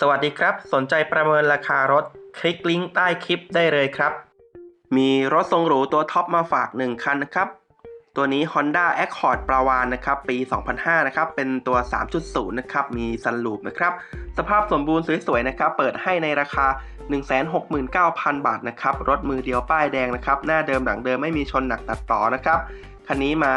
สวัสดีครับ สนใจประเมินราคารถ คลิกลิงก์ใต้คลิปได้เลยครับ มีรถทรงหรูตัวท็อปมาฝาก 1 คันนะครับ ตัวนี้ Honda Accord ปราวานนะครับ ปี 2005 นะครับ เป็นตัว 3.0 นะครับ มีซันลูปนะครับ สภาพสมบูรณ์สวยๆ นะครับ เปิดให้ในราคา 169,000 บาทนะครับ รถมือเดียวป้ายแดงนะครับ หน้าเดิมหลังเดิมไม่มีชนหนักตัดต่อนะครับ คันนี้มา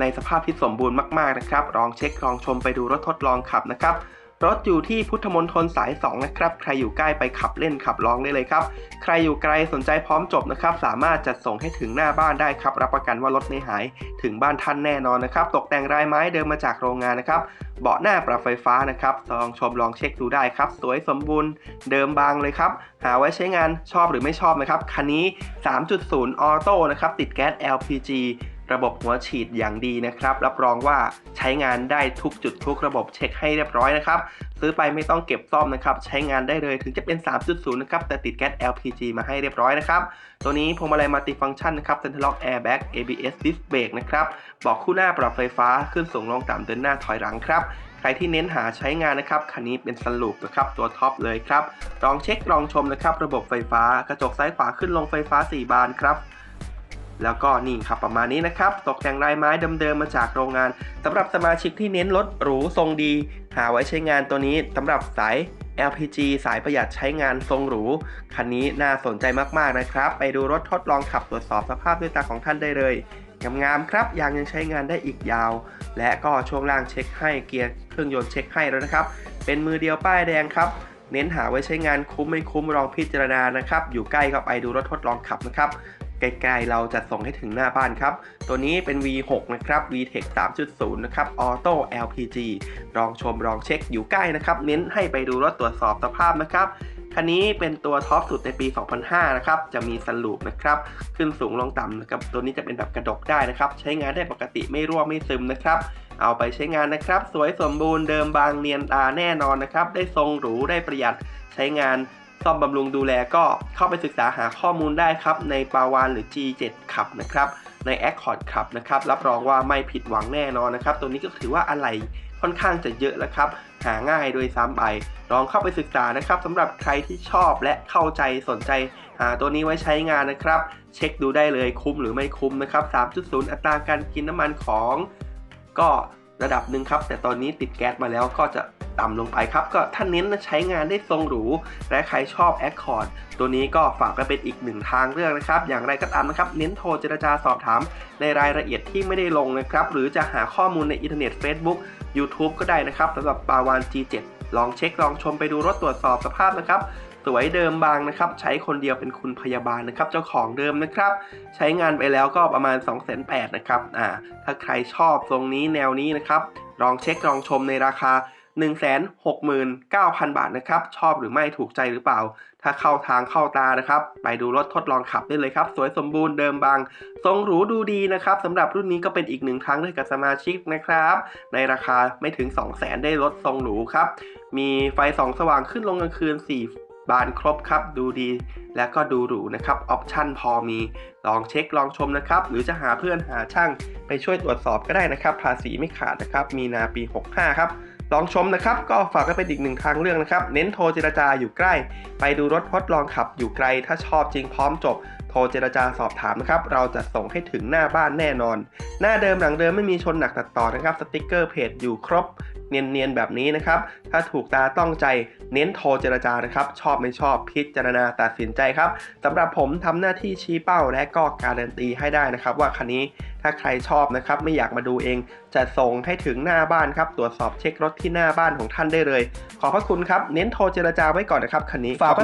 ในสภาพที่สมบูรณ์มากๆ นะครับ ลองเช็คลองชมไปดูรถทดลองขับนะครับ รถอยู่ที่พุทธมณฑลสาย 2 นะครับ ใครอยู่ใกล้ไปขับเล่นขับลองได้เลยครับ ใครอยู่ไกลสนใจพร้อมจบนะครับ สามารถจัดส่งให้ถึงหน้าบ้านได้ครับ รับประกันว่ารถไม่หายถึงบ้านท่านแน่นอนนะครับ ตกแต่งรายไม้เดิมมาจากโรงงานนะครับ เบาะหน้าปรับไฟฟ้านะครับลองชมลองเช็คดูได้ครับ สวยสมบูรณ์เดิมบางเลยครับ หาไว้ใช้งานชอบหรือไม่ชอบนะครับ คันนี้ 3.0 ออโต้นะครับ ติดแก๊ส LPG ระบบหัวฉีดอย่างดีนะครับ รับรองว่าใช้งานได้ทุกจุดทุกระบบเช็คให้เรียบร้อยนะครับ ซื้อไปไม่ต้องเก็บซ่อมนะครับ ใช้งานได้เลยถึงจะเป็น 3.0 นะครับ แต่ติดแก๊ส LPG มาให้เรียบร้อยนะครับ ตัวนี้พวงมาลัยมัลติฟังก์ชันนะครับ Center Lock Airbag ABS Disc Brake นะครับบอกคู่หน้าปรับไฟฟ้าขึ้นสูงลงต่ำเดินหน้าถอยหลังครับใครที่เน้นหาใช้งานนะครับ คันนี้เป็นสลูปนะครับตัวท็อปเลยครับ ลองเช็คลองชมนะครับ ระบบไฟฟ้ากระจกซ้ายขวาขึ้นลงไฟฟ้า 4 บานครับ แล้วก็นี่ครับประมาณนี้นะครับ ตกแต่งลายไม้เดิมๆมาจากโรงงานสำหรับสมาชิกที่เน้นรถหรูทรงดี หาไว้ใช้งานตัวนี้สำหรับสาย LPG สายประหยัดใช้งานทรงหรู คันนี้น่าสนใจมากๆนะครับ ไปดูรถทดลองขับตรวจสอบสภาพด้วยตาของท่านได้เลยงามๆครับยางยังใช้งานได้อีกยาว และก็ช่วงล่างเช็คให้เกียร์เครื่องยนต์เช็คให้แล้วนะครับ เป็นมือเดียวป้ายแดงครับ เน้นหาไว้ใช้งานคุ้มไม่คุ้มลองพิจารณานะครับ อยู่ใกล้ก็ไปดูรถทดลองขับนะครับ ไกลๆเราจะส่งให้ถึงหน้าบ้านครับ ตัวนี้เป็น V6 นะครับ VTEC 3.0 นะครับ Auto LPG ลองชมลองเช็คอยู่ใกล้นะครับ เน้นให้ไปดูรถตรวจสอบสภาพนะครับคันนี้เป็นตัวท็อปสุดในปี 2005 นะครับ จะมีสลูปนะครับ ขึ้นสูงลงต่ำนะครับ ตัวนี้จะเป็นแบบกระดกได้นะครับ ใช้งานได้ปกติไม่รั่วไม่ซึมนะครับ เอาไปใช้งานนะครับ สวยสมบูรณ์เดิมบางเนียนตาแน่นอนนะครับ ได้ทรงหรูได้ประหยัด ใช้งาน ซ่อมบำรุงดูแลก็เข้าไปศึกษาหาข้อมูลได้ครับ ในปาวานหรือ G7 ขับนะครับ ใน Accord ขับนะครับ รับรองว่าไม่ผิดหวังแน่นอนนะครับ ตัวนี้ก็ถือว่าอะไรค่อนข้างจะเยอะแล้วครับ หาง่ายโดยซ้ำไป ลองเข้าไปศึกษานะครับสำหรับใครที่ชอบและเข้าใจสนใจหาตัวนี้ไว้ใช้งานนะครับ เช็คดูได้เลยคุ้มหรือไม่คุ้มนะครับ 3.0 อัตราการกินน้ำมันของ ก็ระดับหนึ่งครับ แต่ตอนนี้ติดแก๊สมาแล้วก็จะ ต่ำลงไปครับ ก็ถ้าเน้นใช้งานได้ทรงหรู และใครชอบ Accord ตัวนี้ก็ฝากไปเป็นอีกหนึ่งทางเลือกนะครับ อย่างไรก็ตามนะครับ เน้นโทรเจรจาสอบถาม ในรายละเอียดที่ไม่ได้ลงนะครับ หรือจะหาข้อมูลในอินเทอร์เน็ต Facebook YouTube ก็ได้นะครับสำหรับปาวาน G7 ลองเช็คลองชมไปดูรถตรวจสอบสภาพนะครับสวยเดิมบางนะครับ ใช้คนเดียวเป็นคุณพยาบาลนะครับ เจ้าของเดิมนะครับ ใช้งานไปแล้วก็ประมาณ 2 8 0 0 0นะครับอ่าถ้าใครชอบทรงนี้แนวนี้นะครับ ลองเช็คลองชมในราคา 169,000 บาทนะครับ ชอบหรือไม่ถูกใจหรือเปล่า ถ้าเข้าทางเข้าตานะครับ ไปดูรถทดลองขับได้เลยครับ สวยสมบูรณ์เดิมบาง ทรงหรูดูดีนะครับสำหรับรุ่นนี้ก็เป็นอีกหนึ่งทางเลือกกับสมาชิกนะครับ ในราคาไม่ถึง 200,000 ได้รถทรงหรูครับ มีไฟสองสว่างขึ้นลงกลางคืน 4บานครบครับดูดีและก็ดูหรูนะครับออปชั่นพอมีลองเช็คลองชมนะครับ หรือจะหาเพื่อนหาช่างไปช่วยตรวจสอบก็ได้นะครับ ภาษีไม่ขาดนะครับ มีนาปี 65 ครับ ลองชมนะครับ ก็ฝากไว้เป็นอีกหนึ่งทางเลือกนะครับ เน้นโทรเจรจาอยู่ใกล้ ไปดูรถทดลองขับอยู่ไกล ถ้าชอบจริงพร้อมจบ โทรเจรจาสอบถามนะครับ เราจะส่งให้ถึงหน้าบ้านแน่นอน หน้าเดิมหลังเดิมไม่มีชนหนักตัดต่อนะครับ สติกเกอร์เพจอยู่ครบ เนียนๆแบบนี้นะครับ ถ้าถูกตาต้องใจเน้นโทรเจรจานะครับ ชอบไม่ชอบพิจารณาตัดสินใจครับสำหรับผมทำหน้าที่ชี้เป้าและก็การันตีให้ได้นะครับ ว่าคันนี้ถ้าใครชอบนะครับไม่อยากมาดูเอง จะส่งให้ถึงหน้าบ้านครับ ตรวจสอบเช็ครถที่หน้าบ้านของท่านได้เลย ขอบพระคุณครับ เน้นโทรเจรจาไว้ก่อนนะครับคันนี้ฝาก